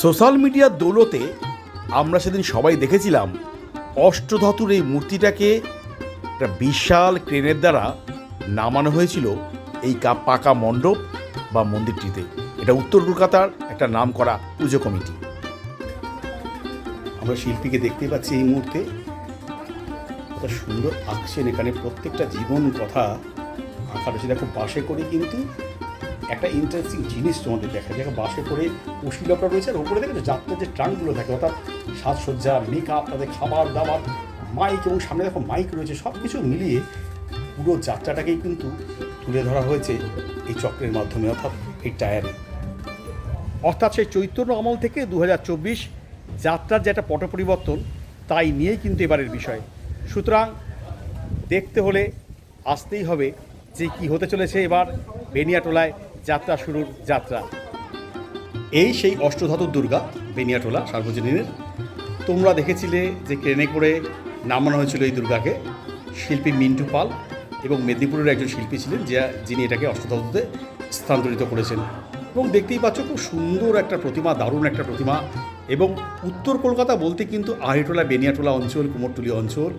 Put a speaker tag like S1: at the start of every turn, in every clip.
S1: Social মিডিয়ার দৌলতে আমরা সেদিন সবাই দেখেছিলাম অষ্টধাতুর এই মূর্তিটাকে একটা বিশাল ক্রেনের দ্বারা নামানো হয়েছিল এই কা পাকা মণ্ডপ বা মন্দিরটিতে। এটা উত্তর কলকাতার একটা নাম করা পুজো কমিটি। আমরা শিল্পীকে দেখতে পাচ্ছি এই মুহূর্তে। কত সুন্দর আঁকছেন এখানে প্রত্যেকটা জীবন কথা আঁকা রয়েছে দেখো বাসে করে কিন্তু একটা ইন্টারেস্টিং জিনিস তোমাদের দেখা যায় বাসে করে কুশিলপটা রয়েছে, আর ওপরে দেখে যাত্রার যে ট্রাঙ্কগুলো থাকে অর্থাৎ সাজসজ্জা মেকআপ তাদের খাবার দাবার মাইক এবং সামনে দেখো মাইক রয়েছে সব কিছু মিলিয়ে পুরো যাত্রাটাকেই কিন্তু তুলে ধরা হয়েছে এই চক্রের মাধ্যমে, অর্থাৎ এই টায়ারে। অর্থাৎ সেই চৈতন্য আমল থেকে দু হাজার চব্বিশ যাত্রার যে একটা পট পরিবর্তন তাই নিয়েই কিন্তু এবারের বিষয়। সুতরাং দেখতে হলে, আসতেই হবে যে কি হতে চলেছে এবার বেনিয়াটোলায়। যাত্রা শুরুর যাত্রা। এই সেই অষ্টধাতুর দুর্গা, বেনিয়াটোলা, সার্বজনীনের। তোমরা দেখেছিলে যে ট্রেনে করে নামানো হয়েছিল এই দুর্গাকে। শিল্পী মিন্টু পাল এবং মেদিনীপুরের একজন শিল্পী ছিলেন, যে যিনি এটাকে অষ্টধাতুতে স্থানান্তরিত করেছেন। এবং দেখতেই পাচ্ছ খুব সুন্দর একটা প্রতিমা, দারুণ একটা প্রতিমা। এবং উত্তর কলকাতা বলতে কিন্তু আহিটোলা বেনিয়াটোলা অঞ্চল, কুমোরটুলি অঞ্চল,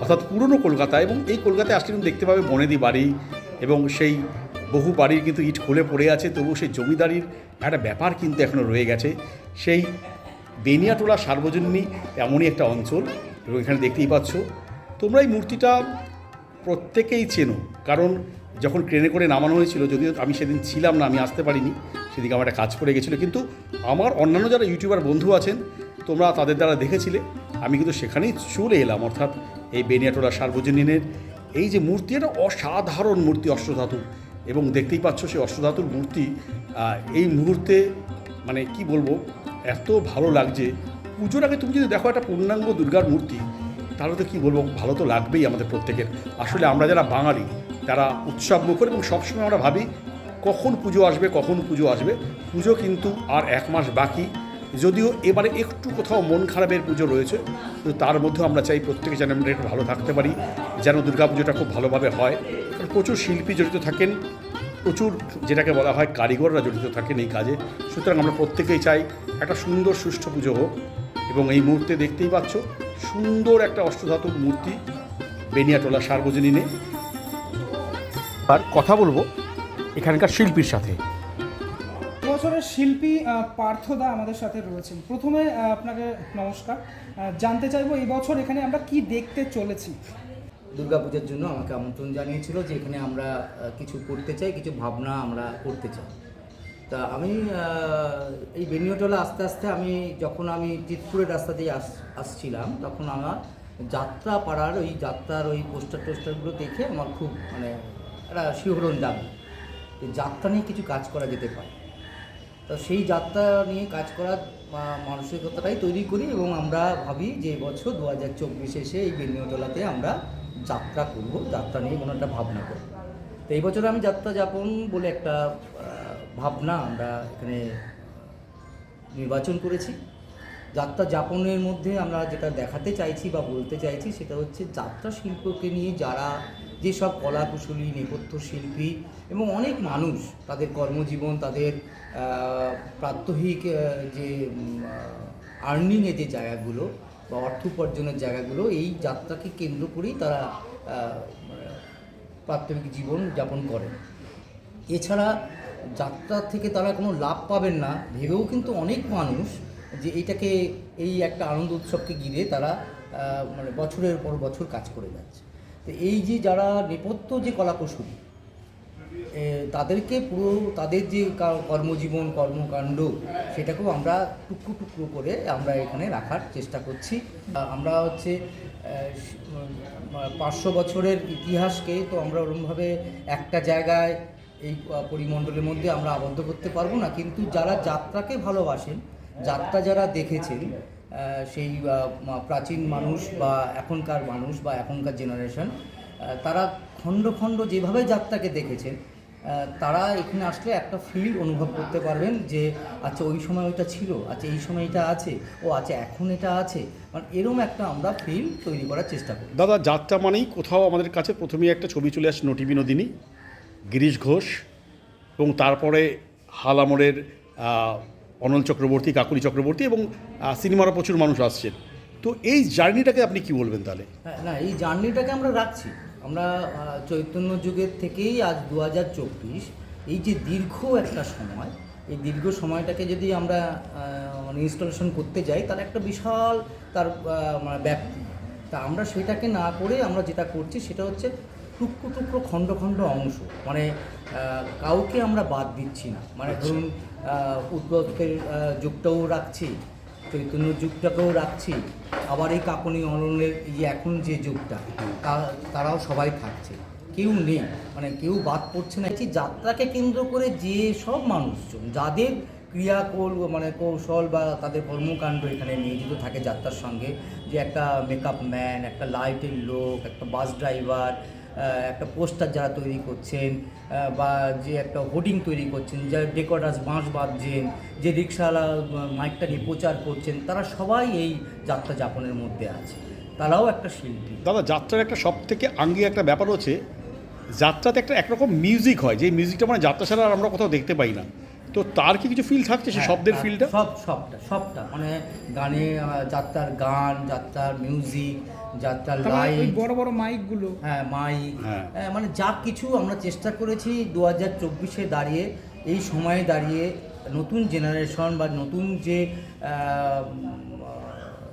S1: অর্থাৎ পুরনো কলকাতা। এবং এই কলকাতায় আসলে কিন্তু দেখতে পাবে বনেদি বাড়ি এবং সেই বহু বাড়ির কিন্তু ইট খুলে পড়ে আছে তবু সেই জমিদারির একটা ব্যাপার কিন্তু এখনও রয়ে গেছে। সেই বেনিয়াটোলা সার্বজনীনই এমনই একটা অঞ্চল, এবং এখানে দেখতেই পাচ্ছ। তোমরা এই মূর্তিটা প্রত্যেকেই চেনো, কারণ যখন ট্রেনে করে নামানো হয়েছিল, যদিও আমি সেদিন ছিলাম না, আমি আসতে পারিনি, সেদিকে আমার একটা কাজ পড়ে গেছিল, কিন্তু আমার অন্যান্য যারা ইউটিউবার বন্ধু আছেন, তোমরা তাদের দ্বারা দেখেছিলে, আমি কিন্তু সেখানেই চলে এলাম, অর্থাৎ এই বেনিয়াটোলা সার্বজনীনের এই যে মূর্তি, এটা অসাধারণ মূর্তি অষ্টধাতু এবং দেখতেই পাচ্ছ সেই অষ্টধাতুর মূর্তি এই মুহূর্তে মানে কি বলব, এত ভালো লাগছে। পুজোর আগে তুমি যদি দেখো একটা পূর্ণাঙ্গ দুর্গার মূর্তি, তাহলে তো কী বলব, ভালো তো লাগবেই আমাদের প্রত্যেকের। আসলে আমরা যারা বাঙালি তারা উৎসব মুখর এবং সবসময় আমরা ভাবি, কখন পুজো আসবে, কখন পুজো আসবে। পুজো কিন্তু আর এক মাস বাকি। যদিও এবারে একটু কোথাও মন খারাপের পুজো রয়েছে, কিন্তু তার মধ্যেও আমরা চাই প্রত্যেকে যেন আমরা একটু ভালো থাকতে পারি, যেন দুর্গা পুজোটা খুব ভালোভাবে হয়। কারণ প্রচুর শিল্পী জড়িত থাকেন, প্রচুর যেটাকে বলা হয় কারিগররা জড়িত থাকেন এই কাজে। সুতরাং আমরা প্রত্যেকেই চাই একটা সুন্দর সুষ্ঠু পুজো হোক, এবং এই মুহূর্তে দেখতেই পাচ্ছ সুন্দর একটা অষ্টধাতুর মূর্তি বেনিয়াটোলা সার্বজনীনে। আর কথা বলব এখানকার শিল্পীর সাথে।
S2: বছরের শিল্পী পার্থদা আমাদের সাথে রয়েছেন। প্রথমে আপনাকে নমস্কার। জানতে চাইব এই বছর এখানে আমরা কি দেখতে চলেছি?
S3: দুর্গাপূজার জন্য আমাকে আমন্ত্রণ জানিয়েছিল যে এখানে আমরা কিছু করতে চাই, কিছু ভাবনা আমরা করতে চাই। তা আমি এই বেনিয়টোলা আস্তে আস্তে আমি, যখন আমি চিতপুরের রাস্তা দিয়ে আস, আসছিলাম, তখন আমার যাত্রা পাড়ার ওই যাত্রার ওই পোস্টার টোস্টারগুলো দেখে আমার খুব মানে একটা শিহরণ জাগে যে যাত্রা নিয়ে কিছু কাজ করা যেতে পারে। তো সেই যাত্রা নিয়ে কাজ করার মানসিকতাটাই তৈরি করি এবং আমরা ভাবি যে এবছর দু হাজার চব্বিশে এসে এই বেনিয়তলাতে আমরা যাত্রা করব, যাত্রা নিয়ে কোনো একটা ভাবনা করব। তো এই বছর আমি যাত্রা যাপন বলে একটা ভাবনা আমরা এখানে নির্বাচন করেছি। যাত্রা যাপনের মধ্যে আমরা যেটা দেখাতে চাইছি বা বলতে চাইছি সেটা হচ্ছে যাত্রা শিল্পকে নিয়ে যারা যেসব কলাকুশলী, নেপথ্য শিল্পী এবং অনেক মানুষ তাদের কর্মজীবন, তাদের প্রাত্যহিক যে আর্নিংয়ের যে জায়গাগুলো বা অর্থ উপার্জনের জায়গাগুলো, এই যাত্রাকে কেন্দ্র করেই তারা মানে প্রাত্যহিক জীবন যাপন করেন এছাড়া যাত্রা থেকে তারা কোনো লাভ পাবেন না, ভেবেও কিন্তু অনেক মানুষ যে এটাকে, এই একটা আনন্দ উৎসবকে ঘিরে তারা মানে বছরের পর বছর কাজ করে যাচ্ছে। তো এই যে যারা নেপথ্য যে কলাকুশলী তাদেরকে পুরো, তাদের যে কর্মজীবন, কর্মকাণ্ড, সেটাকেও আমরা টুকরো টুকরো করে আমরা এখানে রাখার চেষ্টা করছি। আমরা হচ্ছে পাঁচশো বছরের ইতিহাসকে তো আমরা ওরমভাবে একটা জায়গায় এই পরিমণ্ডলের মধ্যে আমরা আবদ্ধ করতে পারব না। কিন্তু যারা যাত্রাকে ভালোবাসেন, যাত্রা যারা দেখেছেন সেই প্রাচীন মানুষ বা এখনকার মানুষ বা এখনকার জেনারেশন তারা খণ্ড খণ্ড যেভাবে যাত্রাকে দেখেছেন তারা এখানে আসলে একটা ফিল অনুভব করতে পারবেন যে আচ্ছা ওই সময় ওইটা ছিল আচ্ছা এই সময় এটা আছে ও আচ্ছা এখন এটা আছে। মানে এরম একটা আমরা ফিল তৈরি করার চেষ্টা করি।
S1: দাদা যাত্রা মানেই কোথাও আমাদের কাছে প্রথমেই একটা ছবি চলে আসে নটি বিনোদিনী গিরিশ ঘোষ এবং তারপরে হালামোড়ের আহ, অনল চক্রবর্তী কাকুলি চক্রবর্তী এবং সিনেমারও প্রচুর মানুষ আসছেন। তো এই জার্নিটাকে আপনি কি বলবেন তাহলে?
S3: হ্যাঁ, না এই জার্নিটাকে আমরা রাখছি। আমরা চৈতন্য যুগের থেকেই আজ দু হাজার চব্বিশ এই যে দীর্ঘ একটা সময় এই দীর্ঘ সময়টাকে যদি আমরা মানে ইনস্টলেশন করতে যাই তার একটা বিশাল তার মানে ব্যাপ্তি। তা আমরা সেটাকে না করে আমরা যেটা করছি সেটা হচ্ছে টুকরো টুকরো খণ্ড খণ্ড অংশ। মানে কাউকে আমরা বাদ দিচ্ছি না। মানে ধরুন উদ্বোধকের যুগটাও রাখছি চৈতন্য যুগটাকেও রাখছি, আবার এই কাকনি এই যে এখন যে যুগটা তারাও সবাই থাকছে। কেউ নেই মানে কেউ বাদ পড়ছে না। যাত্রাকে কেন্দ্র করে যে সব মানুষজন, যাদের ক্রিয়াকৌল মানে কৌশল বা তাদের কর্মকাণ্ড এখানে নিয়োজিত থাকে যাত্রার সঙ্গে, যে একটা মেকআপ ম্যান একটা লাইটের লোক, একটা বাস ড্রাইভার একটা পোস্টার যারা তৈরি করছেন বা যে একটা হোর্ডিং তৈরি করছেন যারা ডেকোরাস বাঁশ বাঁধছেন যে রিক্সাওয়ালা মাইকটা নিয়ে প্রচার করছেন তারা সবাই এই যাত্রা যাপনের মধ্যে আছে। তারাও একটা শিল্পী।
S1: দাদা যাত্রার একটা সব থেকে আঙ্গিক একটা ব্যাপার হচ্ছে যাত্রাতে একটা একরকম মিউজিক হয় যে মিউজিকটা মানে যাত্রা ছাড়া আর আমরা কোথাও দেখতে পাই না। তো তার কি কিছু ফিল থাকছে সে
S3: হ্যাঁ,
S1: শব্দের ফিলটা
S3: সব সবটা সবটা। মানে গানে যাত্রার গান যাত্রার মিউজিক
S2: তারপরে ওই বড় বড় মাইকগুলো
S3: হ্যাঁ মাইক
S1: হ্যাঁ।
S3: হ্যাঁ, মানে যা কিছু আমরা চেষ্টা করেছি দু হাজার চব্বিশে দাঁড়িয়ে এই সময়ে দাঁড়িয়ে নতুন জেনারেশন বা নতুন যে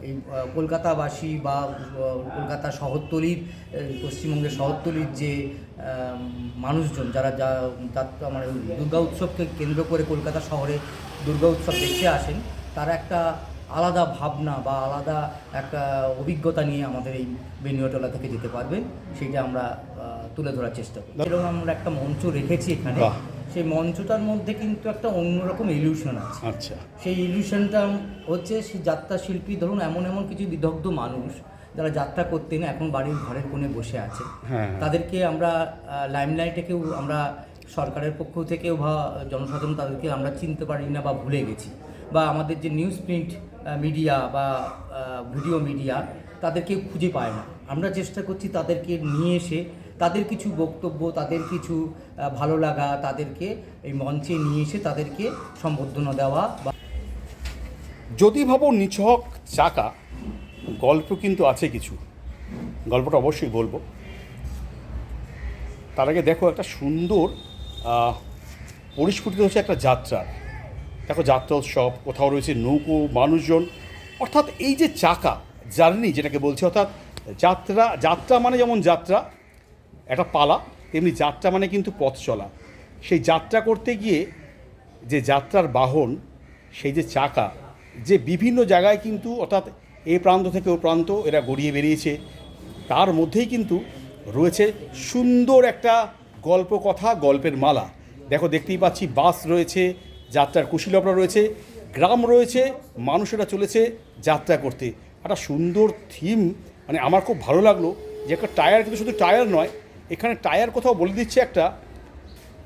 S3: এই কলকাতাবাসী বা কলকাতা শহরতলির পশ্চিমবঙ্গের শহরতলির যে মানুষজন যারা যা যাত্রা মানে দুর্গা উৎসবকে কেন্দ্র করে কলকাতা শহরে দুর্গা উৎসব দেখতে আসেন তারা একটা আলাদা ভাবনা বা আলাদা একটা অভিজ্ঞতা নিয়ে আমাদের এই বেনিয়াটলা থেকে যেতে পারবেন সেটা আমরা তুলে ধরার চেষ্টা করি। এরকম আমরা একটা মঞ্চ রেখেছি এখানে সেই মঞ্চটার মধ্যে কিন্তু একটা অন্যরকম ইলিউশন আছে।
S1: আচ্ছা।
S3: সেই ইলিউশনটা হচ্ছে সেই যাত্রা শিল্পী ধরুন এমন এমন কিছু বিদগ্ধ মানুষ যারা যাত্রা করতেন এখন বাড়ির ঘরের কোণে বসে আছে
S1: হ্যাঁ।
S3: তাদেরকে আমরা লাইমলাইটেকেও আমরা সরকারের পক্ষ থেকেও বা জনসাধারণ তাদেরকে আমরা চিনতে পারি না বা ভুলে গেছি। বা আমাদের যে নিউজ প্রিন্ট মিডিয়া বা ভিডিও মিডিয়া তাদেরকে খুঁজে পায় না। আমরা চেষ্টা করছি তাদেরকে নিয়ে এসে তাদের কিছু বক্তব্য, তাদের কিছু ভালো লাগা তাদেরকে এই মঞ্চে নিয়ে এসে তাদেরকে সম্বর্ধনা দেওয়া বা
S1: যদি ভাবো নিছক চাকা, গল্প কিন্তু আছে কিছু। গল্পটা অবশ্যই বলব। তার আগে দেখো একটা সুন্দর পরিস্ফুটিত হচ্ছে একটা যাত্রা দেখো যাত্রা উৎসব কোথাও রয়েছে নৌকো, মানুষজন। অর্থাৎ এই যে চাকা জার্নি যেটাকে বলছি, অর্থাৎ যাত্রা যাত্রা মানে যেমন যাত্রা, একটা পালা, তেমনি যাত্রা মানে কিন্তু পথ চলা। সেই যাত্রা করতে গিয়ে যে যাত্রার বাহন, সেই যে চাকা, যে বিভিন্ন জায়গায় কিন্তু, অর্থাৎ এ প্রান্ত থেকে ও প্রান্ত এরা গড়িয়ে বেরিয়েছে তার মধ্যেই কিন্তু রয়েছে সুন্দর একটা গল্প কথা গল্পের মালা। দেখো, দেখতেই পাচ্ছি, বাস রয়েছে যাত্রার কুশীলবরা রয়েছে, গ্রাম রয়েছে, মানুষেরা চলেছে যাত্রা করতে। একটা সুন্দর থিম মানে আমার খুব ভালো লাগল যে একটা টায়ার কিন্তু শুধু টায়ার নয়, এখানে টায়ার কোথাও বলে দিচ্ছে একটা,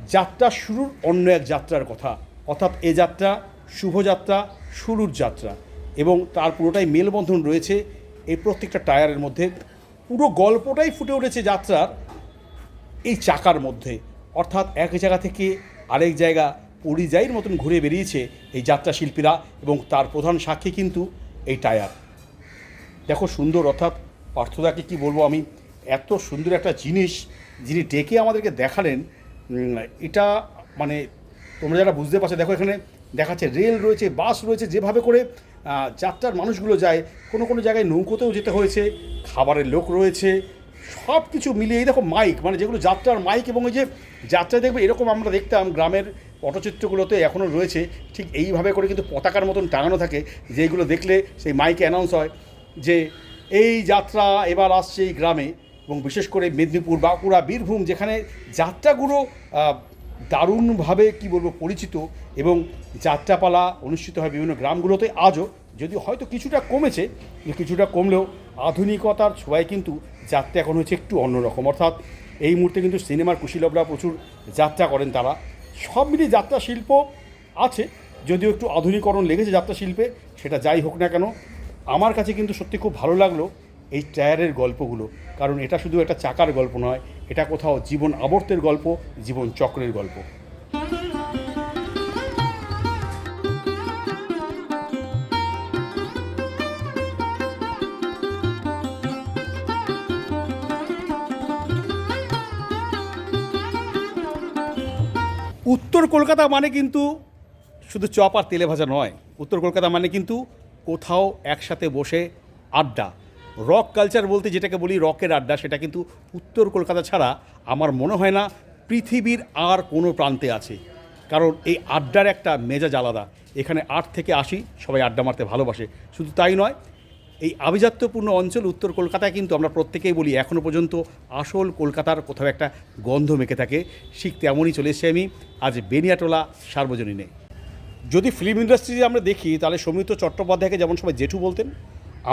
S1: যাত্রা শুরুর অন্য এক যাত্রার কথা। অর্থাৎ এ যাত্রা শুভযাত্রা শুরুর যাত্রা। এবং তার পুরোটাই মেলবন্ধন রয়েছে এই প্রত্যেকটা টায়ারের মধ্যে। পুরো গল্পটাই ফুটে উঠেছে যাত্রার এই চাকার মধ্যে। অর্থাৎ এক জায়গা থেকে আরেক জায়গা পরিযায়ীর মতন ঘুরে বেরিয়েছে এই যাত্রা শিল্পীরা এবং তার প্রধান সাক্ষী কিন্তু এই টায়ার। দেখো সুন্দর, অর্থাৎ পার্থদাকে কি বলব আমি? এত সুন্দর একটা জিনিস যিনি ডেকে আমাদেরকে দেখালেন এটা মানে তোমরা যারা বুঝতে পারছ, দেখো এখানে দেখাচ্ছে রেল রয়েছে, বাস রয়েছে, যেভাবে করে যাত্রার মানুষগুলো যায়, কোনো কোনো জায়গায় নৌকোতেও যেতে হয়েছে, খাবারের লোক রয়েছে সব কিছু মিলিয়ে, এই দেখো মাইক মানে যেগুলো যাত্রার মাইক এবং ওই যে যাত্রায় দেখবে এরকম আমরা দেখতাম গ্রামের পটচিত্রগুলোতে এখনও রয়েছে, ঠিক এইভাবে করে কিন্তু পতাকার মতন টাঙানো থাকে, যেগুলো দেখলে সেই মাইকে অ্যানাউন্স হয় যে এই যাত্রা এবার আসছে এই গ্রামে এবং বিশেষ করে মেদিনীপুর বাঁকুড়া বীরভূম যেখানে যাত্রাগুলো দারুণভাবে কি বলব পরিচিত এবং যাত্রাপালা অনুষ্ঠিত হয় বিভিন্ন গ্রামগুলোতে আজও যদি হয়তো কিছুটা কমেছে কিছুটা কমলেও আধুনিকতার ছোঁয়ায় কিন্তু যাত্রা এখন হচ্ছে একটু অন্যরকম। অর্থাৎ এই মুহূর্তে কিন্তু সিনেমার কুশীলবরা প্রচুর যাত্রা করেন তারা। সব মিলিয়ে যাত্রা শিল্প আছে। যদিও একটু আধুনিকরণ লেগেছে যাত্রা শিল্পে, সেটা যাই হোক না কেন, আমার কাছে কিন্তু সত্যি খুব ভালো লাগল এই টায়ারের গল্পগুলো। কারণ এটা শুধু একটা চাকার গল্প নয়, এটা কোথাও জীবন আবর্তের গল্প, জীবন চক্রের গল্প। কলকাতা মানে কিন্তু শুধু চপ আর তেলে ভাজা নয়। উত্তর কলকাতা মানে কিন্তু কোথাও একসাথে বসে আড্ডা। রক কালচার বলতে যেটাকে বলি রকের আড্ডা, সেটা কিন্তু উত্তর কলকাতা ছাড়া আমার মনে হয় না পৃথিবীর আর কোনো প্রান্তে আছে। কারণ এই আড্ডার একটা মেজাজ আলাদা। এখানে আট থেকে আসি সবাই আড্ডা মারতে ভালোবাসে। শুধু তাই নয় এই আভিজাত্যপূর্ণ অঞ্চল উত্তর কলকাতায় কিন্তু আমরা প্রত্যেকেই বলি এখনও পর্যন্ত আসল কলকাতার কোথাও একটা গন্ধ মেখে থাকে। ঠিক তেমনই চলে এসেছি আমি আজ বেনিয়াটোলা সার্বজনীনে। যদি ফিল্ম ইন্ডাস্ট্রি আমরা দেখি তাহলে সৌমিত্র চট্টোপাধ্যায়কে যেমন সবাই জেঠু বলতেন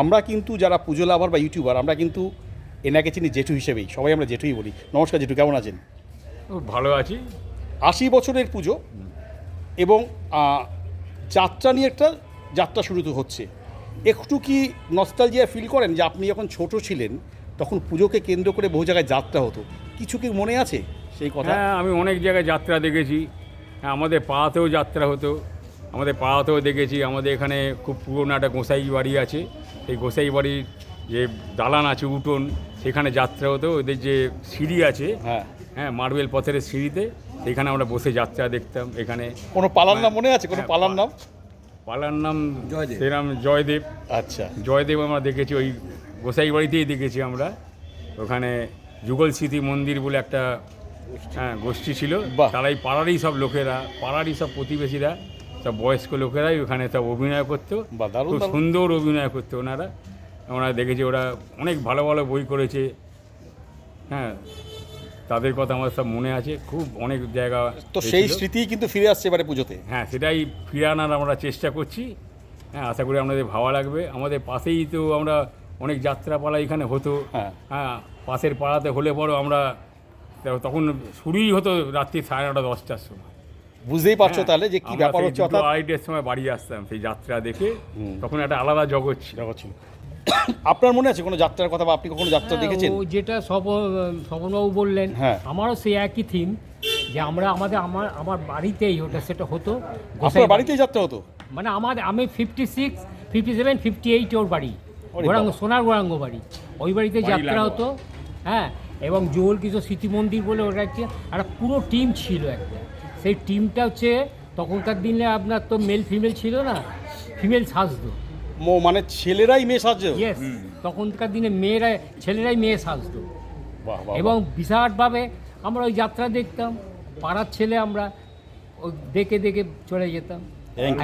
S1: আমরা কিন্তু যারা পুজো লাভার বা ইউটিউবার আমরা কিন্তু এনাকে চিনি জেঠু হিসেবেই সবাই আমরা জেঠুই বলি। নমস্কার জেঠু কেমন আছেন?
S4: ভালো আছি।
S1: আশি বছরের পুজো এবং যাত্রা নিয়ে একটা যাত্রা শুরু তো হচ্ছে। একটু কি নস্টালজিয়া ফিল করেন যে আপনি যখন ছোট ছিলেন তখন পুজোকে কেন্দ্র করে বহু জায়গায় যাত্রা হতো? কিছু কি মনে আছে সেই কথা?
S4: হ্যাঁ আমি অনেক জায়গায় যাত্রা দেখেছি। হ্যাঁ আমাদের পাড়াতেও যাত্রা হতো। আমাদের পাড়াতেও দেখেছি আমাদের এখানে খুব পুরোনো একটা গোসাই বাড়ি আছে। সেই গোসাই বাড়ির যে দালান আছে উঠোন সেখানে যাত্রা হতো। ওদের যে সিঁড়ি আছে
S1: হ্যাঁ।
S4: হ্যাঁ মার্বেল পথের সিঁড়িতে সেখানে আমরা বসে যাত্রা দেখতাম এখানে।
S1: কোনো পালার নাম মনে আছে? কোনো
S4: হ্যাঁ,
S1: পালার নাম?
S4: পালার নাম সেরাম জয়দেব।
S1: আচ্ছা।
S4: জয়দেব আমরা দেখেছি ওই গোসাই বাড়িতেই দেখেছি আমরা। ওখানে যুগল স্মৃতি মন্দির বলে একটা হ্যাঁ গোষ্ঠী ছিল। তারাই পাড়ারই সব লোকেরা পাড়ারই সব প্রতিবেশীরা সব বয়স্ক লোকেরাই ওখানে সব অভিনয় করতো। খুব সুন্দর অভিনয় করতো ওনারা। ওনারা দেখেছি ওরা অনেক ভালো ভালো বই করেছে। হ্যাঁ তাদের কথা আমার সব মনে আছে। খুব অনেক জায়গা
S1: তো সেই
S4: হয়েছিল।
S1: স্মৃতি কিন্তু ফিরে আসছে এবারে পুজোতে।
S4: হ্যাঁ সেটাই ফিরে আনার আমরা চেষ্টা করছি। হ্যাঁ আশা করি আমাদের ভালো লাগবে। আমাদের পাশেই তো আমরা অনেক যাত্রাপালা এখানে হতো।
S1: হ্যাঁ।
S4: হ্যাঁ পাশের পাড়াতে হলে পরও আমরা তখন শুরুই হতো রাত্রি সাড়ে নটা দশটার সময়।
S1: বুঝতেই পারছ
S4: হ্যাঁ,
S1: তাহলে যে কি ব্যাপার হচ্ছে অর্থাৎ
S4: আড়াইটের সময় বাড়ি আসতাম সেই যাত্রা দেখে। তখন একটা আলাদা জগৎ ছিল।
S1: জগৎ ছিল। আপনার মনে আছে কোনো যাত্রার কথা বা আপনি কখনো যাত্রা
S5: হ্যাঁ,
S1: দেখেছেন?
S5: ও যেটা সব স্বপনবাবু বললেন
S1: হ্যাঁ।
S5: আমারও সেই একই থিম যে আমরা আমাদের আমার আমার বাড়িতেই ওটা সেটা হতো।
S1: আপনার বাড়িতেই যাত্রা হতো?
S5: মানে আমার আমি fifty six fifty seven fifty eight ওর বাড়ি গোরাঙ্গ সোনার গোরাঙ্গ বাড়ি। ওই বাড়িতে যাত্রা হতো হ্যাঁ এবং জোল কিশোর স্মৃতি মন্দির বলে ওটা হচ্ছে একটা পুরো টিম ছিল একটা। সেই টিমটা হচ্ছে তখনকার দিনে আপনার তো মেল ফিমেল ছিল না ফিমেল সাজতো।
S1: মানে ছেলেরাই মেয়ে
S5: ইয়েস তখনকার দিনে মেয়েরা ছেলেরাই মেয়ে সাজতো।
S1: বাহ বাহ
S5: এবং বিরাটভাবে আমরা ওই যাত্রা দেখতাম পাড়ার ছেলে আমরা ওই দেখে দেখে চলে যেতাম।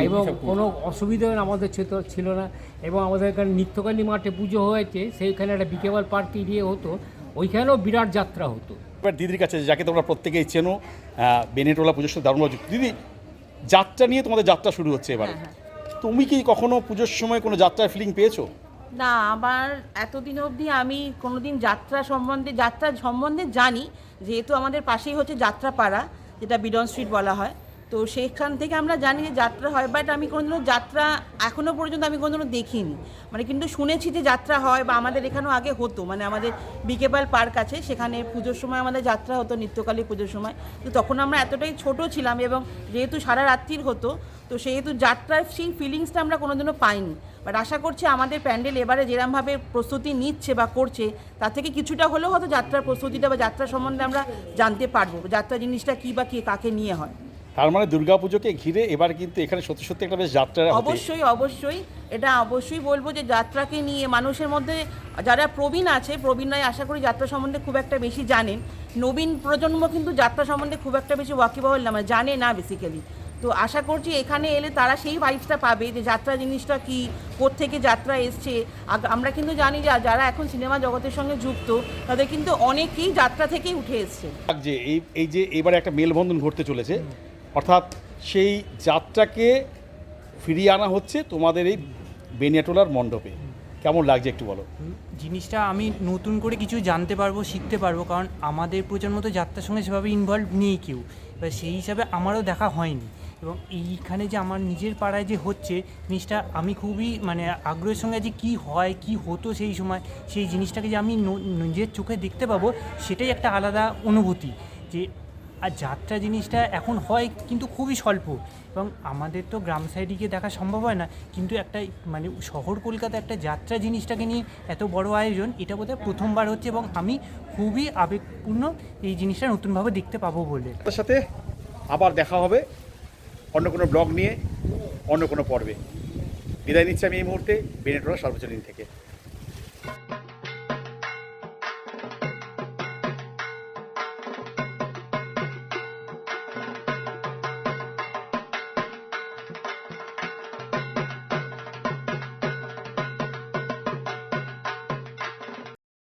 S5: এবং কোনো অসুবিধা আমাদের ছিল- ছিল না। এবং আমাদের এখানে নিত্যকালী মাঠে পুজো হয়েছে সেইখানে একটা বিকেবাল পার্ক এরিয়ে হতো ওইখানেও বিরাট যাত্রা হতো।
S1: এবার দিদির কাছে যাকে তোমরা প্রত্যেকেই চেনো বেনেটোলা পুজোর সাথে দারুণ দিদি যাত্রা নিয়ে তোমাদের যাত্রা শুরু হচ্ছে এবারে। তুমি কি কখনো পুজোর সময় কোনো যাত্রার ফিলিং পেয়েছ?
S6: না, আমার এতদিন অবধি আমি কোনোদিন যাত্রা সম্বন্ধে যাত্রা সম্বন্ধে জানি, যেহেতু আমাদের পাশেই হচ্ছে যাত্রাপাড়া, যেটা বিডন স্ট্রিট বলা হয়। তো সেখান থেকে আমরা জানি যে যাত্রা হয় বাট আমি কোনোদিনও যাত্রা এখনও পর্যন্ত আমি কোনোদিনও দেখিনি। মানে কিন্তু শুনেছি যে যাত্রা হয় বা আমাদের এখানেও আগে হতো। মানে আমাদের বিকেপাল পার্ক আছে, সেখানে পুজোর সময় আমাদের যাত্রা হতো, নিত্যকালী পুজোর সময়। তো তখন আমরা এতটাই ছোট ছিলাম এবং যেহেতু সারা রাত্রির হতো, তো সেহেতু যাত্রার সেই ফিলিংসটা আমরা কোনোদিনও পাইনি। বাট আশা করছি আমাদের প্যান্ডেল এবারে যেরমভাবে প্রস্তুতি নিচ্ছে বা করছে, তার থেকে কিছুটা হলেও হয়তো যাত্রার প্রস্তুতিটা বা যাত্রা সম্বন্ধে আমরা জানতে পারব, যাত্রা জিনিসটা কী বা কী কাকে নিয়ে হয়।
S1: তার মানে দুর্গাপুজোকে ঘিরে এবার কিন্তু এখানে সত্যি সত্যি একটা বেশ যাত্রা
S6: অবশ্যই অবশ্যই। এটা অবশ্যই বলব যে যাত্রাকে নিয়ে মানুষের মধ্যে যারা প্রবীণ আছে প্রবীণরাই আশা করি যাত্রা সম্বন্ধে খুব একটা বেশি জানেন। নবীন প্রজন্ম কিন্তু যাত্রা সম্বন্ধে খুব একটা বেশি ওয়াকিবহল না মানে জানে না বেসিক্যালি তো আশা করছি এখানে এলে তারা সেই ভাইবসটা পাবে যে যাত্রা জিনিসটা কি থেকে যাত্রা এসছে। আমরা কিন্তু জানি যে যারা এখন সিনেমা জগতের সঙ্গে যুক্ত তাদের কিন্তু অনেকেই যাত্রা থেকেই উঠে এসছে।
S1: যে এই এই যে এবারে একটা মেলবন্ধন ঘটতে চলেছে অর্থাৎ সেই যাত্রাকে ফিরিয়ে আনা হচ্ছে তোমাদের এই বেনিয়াটোলার মণ্ডপে। কেমন লাগছে একটু বলো?
S7: জিনিসটা আমি নতুন করে কিছু জানতে পারব, শিখতে পারব, কারণ আমাদের প্রজন্ম তো যাত্রার সঙ্গে সেভাবে ইনভলভ নেই কেউ। এবার সেই হিসাবে আমারও দেখা হয়নি। এবং এইখানে যে আমার নিজের পাড়ায় যে হচ্ছে, জিনিসটা আমি খুবই মানে আগ্রহের সঙ্গে যে কি হয়, কি হতো সেই সময়, সেই জিনিসটাকে যে আমি নিজের চোখে দেখতে পাবো, সেটাই একটা আলাদা অনুভূতি। যে আর যাত্রা জিনিসটা এখন হয় কিন্তু খুবই স্বল্প। এবং আমাদের তো গ্রাম সাইডে গিয়ে দেখা সম্ভব হয় না, কিন্তু একটা মানে শহর কলকাতা একটা যাত্রা জিনিসটাকে নিয়ে এত বড় আয়োজন, এটা বোধহয় প্রথমবার হচ্ছে এবং আমি খুবই আবেগপূর্ণ এই জিনিসটা নতুনভাবে দেখতে পাবো বলে।
S1: তার সাথে আবার দেখা হবে অন্য কোনো ব্লগ নিয়ে, অন্য কোনো পর্বে। বিদায় নিচ্ছি আমি এই মুহূর্তে বেনেটোলা সার্বজনীন থেকে।